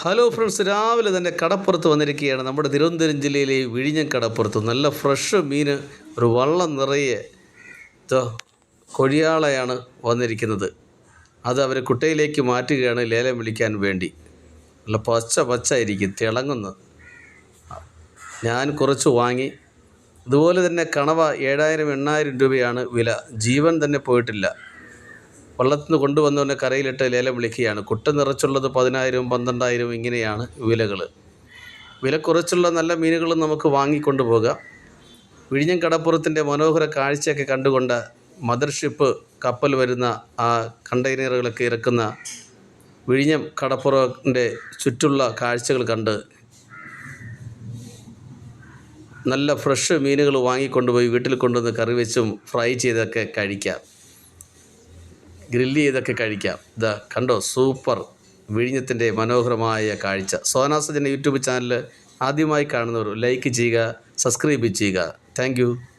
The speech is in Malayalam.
ഹലോ ഫ്രണ്ട്സ് രാവിലെ തന്നെ കടപ്പുറത്ത് വന്നിരിക്കുകയാണ്. നമ്മുടെ തിരുവനന്തപുരം ജില്ലയിലെ വിഴിഞ്ഞം കടപ്പുറത്ത്. നല്ല ഫ്രഷ് മീൻ ഒരു വള്ളം നിറയെ കൊഴിയാളയാണ് വന്നിരിക്കുന്നത്. അത് അവർ കുട്ടയിലേക്ക് മാറ്റുകയാണ് ലേലം വിളിക്കാൻ വേണ്ടി. നല്ല പച്ച പച്ച ആയിരിക്കും തിളങ്ങുന്നു. ഞാൻ കുറച്ച് വാങ്ങി. ഇതുപോലെ തന്നെ കണവ ഏഴായിരം എണ്ണായിരം രൂപയാണ് വില. ജീവൻ തന്നെ പോയിട്ടില്ല. വള്ളത്തിൽ നിന്ന് കൊണ്ടുവന്നവനെ കരയിലിട്ട് ലേലം വിളിക്കുകയാണ്. കുട്ട നിറച്ചുള്ളത് പതിനായിരവും പന്ത്രണ്ടായിരവും ഇങ്ങനെയാണ് വിലകൾ വില കുറച്ചുള്ള നല്ല മീനുകൾ നമുക്ക് വാങ്ങിക്കൊണ്ടു പോകാം. വിഴിഞ്ഞം കടപ്പുറത്തിന്റെ മനോഹര കാഴ്ചയൊക്കെ കണ്ടുകൊണ്ട് മദർഷിപ്പ് കപ്പൽ വരുന്ന ആ കണ്ടെയ്നറുകളൊക്കെ ഇറക്കുന്ന വിഴിഞ്ഞം കടപ്പുറത്തിന്റെ ചുറ്റുള്ള കാഴ്ചകൾ കണ്ട് നല്ല ഫ്രഷ് മീനുകൾ വാങ്ങിക്കൊണ്ടുപോയി വീട്ടിൽ കൊണ്ടുവന്ന് കറി വെച്ചും ഫ്രൈ ചെയ്തൊക്കെ കഴിക്കാം. ഗ്രില്ല് ചെയ്തൊക്കെ കഴിക്കാം. ഇതാ കണ്ടോ? സൂപ്പർ. വിഴിഞ്ഞത്തിന്റെ മനോഹരമായ കാഴ്ച. സോനാസജന്റെ യൂട്യൂബ് ചാനൽ ആദ്യമായി കാണുന്നവർ ലൈക്ക് ചെയ്യുക സബ്സ്ക്രൈബ് ചെയ്യുക. താങ്ക്